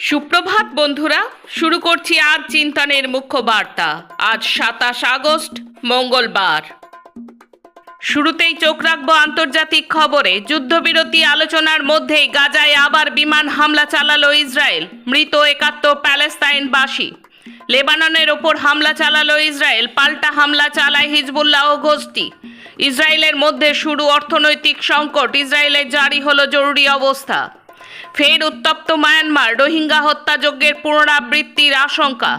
সুপ্রভাত, বন্ধুরা। শুরু করছি আজ চিন্তনের মুখ্য বার্তা। আজ সাতাশ আগস্ট, মঙ্গলবার। শুরুতেই চোখ রাখব আন্তর্জাতিক খবরে। যুদ্ধবিরতি আলোচনার মধ্যেই গাজায় আবার বিমান হামলা চালালো ইসরায়েল, মৃত একাত্তর প্যালেস্তাইনবাসী। লেবাননের ওপর হামলা চালালো ইসরায়েল, পাল্টা হামলা চালায় হিজবুল্লাহ ও গোষ্ঠী। ইসরায়েলের মধ্যে শুরু অর্থনৈতিক সংকট। ইসরায়েলে জারি হলো জরুরি অবস্থা। ফের উত্তপ্ত মায়ানমার, রোহিঙ্গা হত্যাযজ্ঞের পুনরাবৃত্তির আশঙ্কা।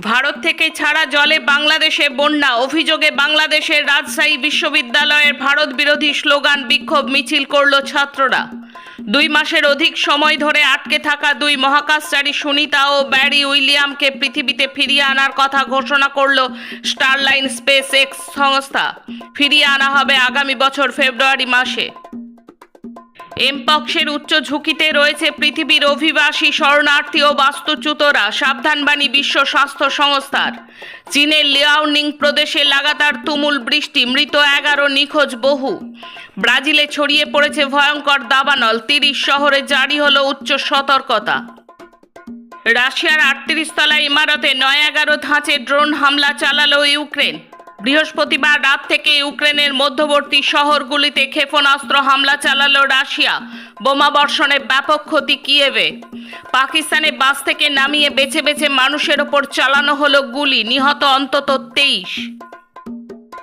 ভারত থেকে ছাড়া জলে বাংলাদেশে বন্যা, অভিযোগে বাংলাদেশের রাজশাহী বিশ্ববিদ্যালয়ের ভারত বিরোধী স্লোগান বিক্ষোভ মিছিল করল ছাত্ররা। দুই মাসের অধিক সময় ধরে আটকে থাকা দুই মহাকাশচারী সুনিতা ও ব্যারি উইলিয়ামকে পৃথিবীতে ফিরিয়ে আনার কথা ঘোষণা করল স্টারলাইন স্পেস এক্স সংস্থা। ফিরিয়ে আনা হবে আগামী বছর ফেব্রুয়ারি মাসে। এমপক্সের উচ্চ ঝুঁকিতে রয়েছে পৃথিবীর অভিবাসী, শরণার্থী ও বাস্তুচ্যুতরা সাবধানবাণী বিশ্ব স্বাস্থ্য সংস্থার। চীনের লিয়াওনিং প্রদেশে লাগাতার তুমুল বৃষ্টি, মৃত এগারো নিখোঁজ বহু। ব্রাজিলে ছড়িয়ে পড়েছে ভয়ঙ্কর দাবানল, তিরিশ শহরে জারি হলো উচ্চ সতর্কতা। রাশিয়ার আটত্রিশ তলা ইমারতে নয় এগারো ধাঁচে ড্রোন হামলা চালালো ইউক্রেন। বৃহস্পতিবার রাত থেকে ইউক্রেনের মধ্যবর্তী শহরগুলিতে ক্ষেপণাস্ত্র হামলা চালালো রাশিয়া। বোমা বর্ষণে ব্যাপক ক্ষতি কিয়েভে। পাকিস্তানে বাস থেকে নামিয়ে বেছে বেছে মানুষের ওপর চালানো হলো গুলি, নিহত অন্তত তেইশ।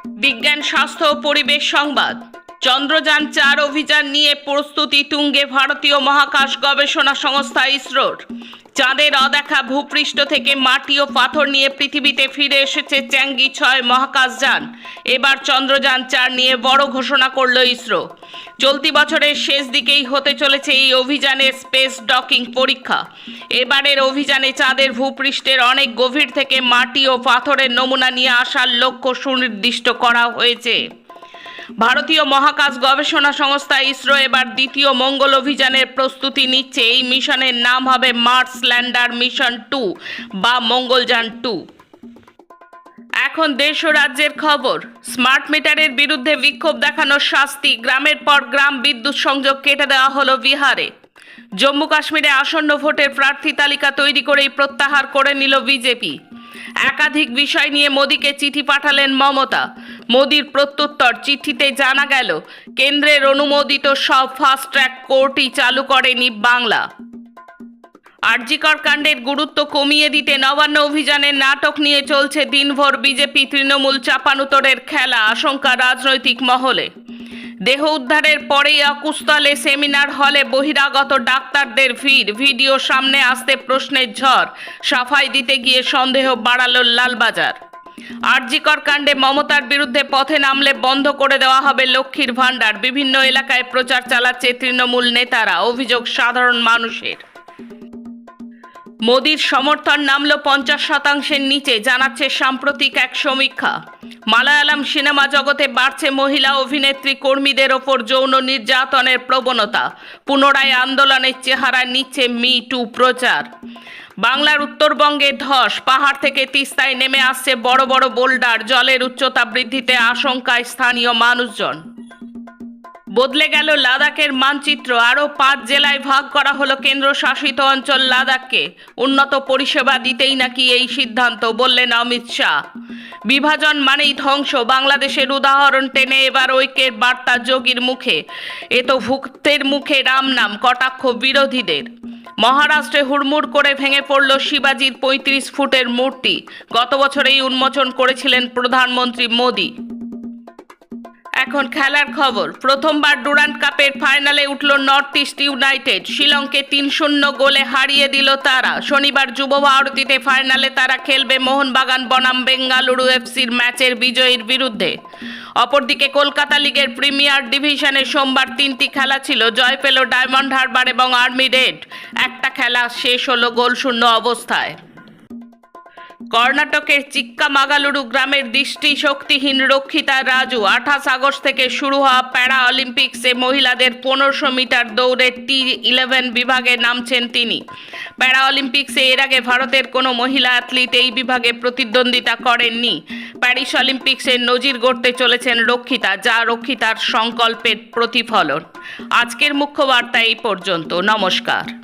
বিজ্ঞান, স্বাস্থ্য ও পরিবেশ সংবাদ। চন্দ্রযান চার অভিযান নিয়ে প্রস্তুতি তুঙ্গে ভারতীয় মহাকাশ গবেষণা সংস্থা ইসরোর। চাঁদের অদেখা ভূপৃষ্ঠ থেকে মাটি ও পাথর নিয়ে পৃথিবীতে ফিরে এসেছে চ্যাঙ্গি ছয় মহাকাশযান। এবার চন্দ্রযান চার নিয়ে বড় ঘোষণা করল ইসরো। চলতি বছরের শেষ দিকেই হতে চলেছে এই অভিযানের স্পেস ডকিং পরীক্ষা। এবারের অভিযানে চাঁদের ভূপৃষ্ঠের অনেক গভীর থেকে মাটি ও পাথরের নমুনা নিয়ে আসার লক্ষ্য সুনির্দিষ্ট করা হয়েছে। ভারতীয় মহাকাশ গবেষণা সংস্থা ইসরো এবার দ্বিতীয় মঙ্গল অভিযানের প্রস্তুতি নিচ্ছে। এই মিশনের নাম হবে মার্স ল্যান্ডার মিশন টু বা মঙ্গলযান টু। এখন দেশ ও রাজ্যের খবর। স্মার্ট মিটারের বিরুদ্ধে বিক্ষোভ দেখানোর শাস্তি গ্রামের পর গ্রাম বিদ্যুৎ সংযোগ কেটে দেওয়া হলো বিহারে। জম্মু কাশ্মীরে আসন্ন ভোটের প্রার্থী তালিকা তৈরি করেই প্রত্যাহার করে নিল বিজেপি। একাধিক বিষয় নিয়ে মোদীকে চিঠি পাঠালেন মমতা। মোদীর প্রত্যুত্তর চিঠিতে জানা গেল, কেন্দ্রের অনুমোদিত সব ফাস্ট ট্র্যাক কোর্টই চালু করেনি বাংলা। আরজিকর কাণ্ডের গুরুত্ব কমিয়ে দিতে নবান্ন অভিযানের নাটক নিয়ে চলছে দিনভর বিজেপি তৃণমূল চাপানুতরের খেলা, আশঙ্কা রাজনৈতিক মহলে। দেহ উদ্ধারের পরেই আকুস্থলে সেমিনার হলে বহিরাগত ডাক্তারদের ভিড়, ভিডিও সামনে আসতে প্রশ্নের ঝড়, সাফাই দিতে গিয়ে সন্দেহ বাড়ালো লালবাজার। আরজিকর কাণ্ডে মমতার বিরুদ্ধে পথে নামলে বন্ধ করে দেওয়া হবে লক্ষ্মীর ভাণ্ডার। বিভিন্ন এলাকায় প্রচার চালাচ্ছে তৃণমূল নেতারা। অভিযোগ সাধারণ মানুষের। মোদির সমর্থন নামল পঞ্চাশ শতাংশের নিচে, জানাচ্ছে সাম্প্রতিক এক সমীক্ষা। মালায়ালাম সিনেমা জগতে বাড়ছে মহিলা অভিনেত্রী কর্মীদের ওপর যৌন নির্যাতনের প্রবণতা। পুনরায় আন্দোলনের চেহারা নিচ্ছে মি টু প্রচার। বাংলার উত্তরবঙ্গে ধস, পাহাড় থেকে তিস্তায় নেমে আসছে বড় বড় বোল্ডার, জলের উচ্চতা বৃদ্ধিতে আশঙ্কায় স্থানীয় মানুষজন। বদলে গেল লাদাখের মানচিত্র। আরও পাঁচ জেলায় ভাগ করা হলো কেন্দ্রশাসিত অঞ্চল লাদাখকে। উন্নত পরিষেবা দিতেই নাকি এই সিদ্ধান্ত, বললেন অমিত শাহ। বিভাজন মানেই ধ্বংস, বাংলাদেশের উদাহরণ টেনে এবার ঐক্যের বার্তা যোগীর মুখে। এ তো ভুক্তের মুখে রাম নাম, কটাক্ষ বিরোধীদের। মহারাষ্ট্রে হুড়মুড় করে ভেঙে পড়ল শিবাজির পঁয়ত্রিশ ফুটের মূর্তি। গত বছরেই উন্মোচন করেছিলেন প্রধানমন্ত্রী মোদী। এখন খেলার খবর। প্রথমবার ডুরান্ট কাপের ফাইনালে উঠল নর্থ ইস্ট ইউনাইটেড। শিলংকে তিন শূন্য গোলে হারিয়ে দিল তারা। শনিবার যুব ভারতীতে ফাইনালে তারা খেলবে মোহনবাগান বনাম বেঙ্গালুরু এফসির ম্যাচের বিজয়ীর বিরুদ্ধে। অপরদিকে কলকাতা লিগের প্রিমিয়ার ডিভিশনে সোমবার তিনটি খেলা ছিল। জয় পেল ডায়মন্ড হারবার এবং আর্মি রেড। একটা খেলা শেষ হলো গোলশূন্য অবস্থায়। কর্ণাটকের চিক্কামাগালুরু গ্রামের দৃষ্টি শক্তিহীন রক্ষিতা রাজু আঠাশ আগস্ট থেকে শুরু হওয়া প্যারা অলিম্পিক্সে মহিলাদের পনেরোশো মিটার দৌড়ে টি ইলেভেন বিভাগে নামছেন তিনি। প্যারা অলিম্পিক্সে এর আগে ভারতের কোনো মহিলা অ্যাথলিট এই বিভাগে প্রতিদ্বন্দ্বিতা করেননি। প্যারিস অলিম্পিক্সের নজির গড়তে চলেছেন রক্ষিতা, যা রক্ষিতার সংকল্পের প্রতিফলন। আজকের মুখ্য বার্তা এই পর্যন্ত। নমস্কার।